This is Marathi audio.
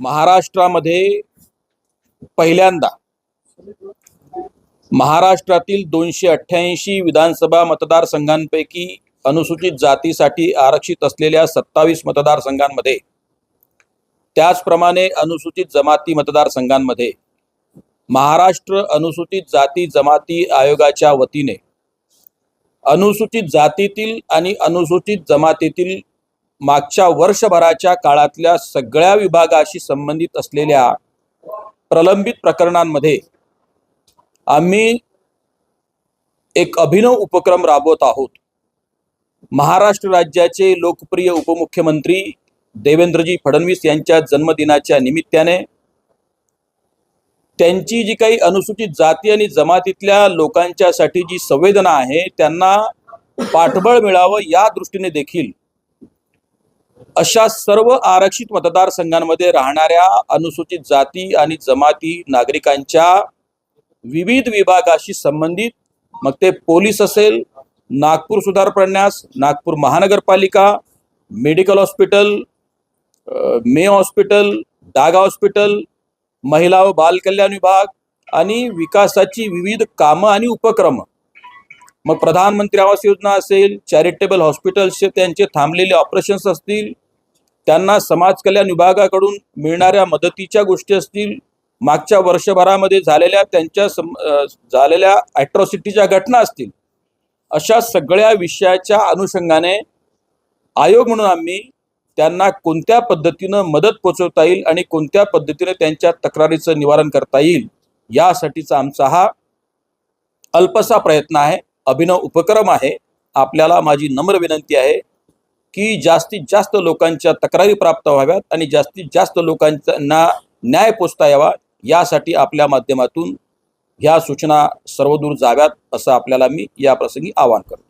महाराष्ट्रामध्ये पहिल्यांदा महाराष्ट्रातील दोनशे अठ्ठ्याऐंशी विधानसभा मतदारसंघांपैकी अनुसूचित जातीसाठी आरक्षित असलेल्या सत्तावीस मतदारसंघांमध्ये त्याचप्रमाणे अनुसूचित जमाती मतदारसंघांमध्ये महाराष्ट्र अनुसूचित जाती जमाती आयोगाच्या वतीने अनुसूचित जातीतील आणि अनुसूचित जमातीतील मागच्या वर्षभराच्या काळातल्या सगळ्या विभागाशी संबंधित असलेल्या प्रलंबित प्रकरणांमध्ये आम्ही एक अभिनव उपक्रम राबवत आहोत. महाराष्ट्र राज्याचे लोकप्रिय उपमुख्यमंत्री देवेंद्रजी फडणवीस यांच्या जन्मदिनाच्या निमित्ताने त्यांची जी काही अनुसूचित जाती आणि जमातीतल्या लोकांच्यासाठी जी संवेदना आहे त्यांना पाठबळ मिळावं या दृष्टीने देखील अशा सर्व आरक्षित मतदारसंघांमध्ये राहणाऱ्या अनुसूचित जाती आणि जमाती नागरिकांच्या विविध विभागाशी संबंधित मग ते पोलीस असेल नागपूर सुधार प्रन्यास नागपूर महानगरपालिका medical hospital Mayo hospital Daga hospital महिला व बालकल्याण विभाग आणि विकासाची विविध कामं आणि उपक्रम मग प्रधानमंत्री आवास योजना असेल चॅरिटेबल हॉस्पिटल्सचे त्यांचे थांबलेले ऑपरेशन्स असतील त्यांना समाज कल्याण विभागाकडून मिळणाऱ्या मदतीच्या गोष्टी असतील मागच्या वर्षभरामध्ये झालेल्या त्यांच्या सम झालेल्या ॲट्रॉसिटीच्या घटना असतील अशा सगळ्या विषयाच्या अनुषंगाने आयोग म्हणून आम्ही त्यांना कोणत्या पद्धतीनं मदत पोचवता येईल आणि कोणत्या पद्धतीने त्यांच्या तक्रारीचं निवारण करता येईल यासाठीचा आमचा हा अल्पसा प्रयत्न आहे. अभिनव उपक्रम आहे. आपल्याला माझी नम्र विनंती आहे की जास्तीत जास्त लोकांच्या तक्रारी प्राप्त व्हाव्यात आणि जास्तीत जास्त लोकांना न्याय पोचता यावा यासाठी आपल्या माध्यमातून ह्या सूचना सर्वदूर जाव्यात असं आपल्याला मी या प्रसंगी आवाहन करतो.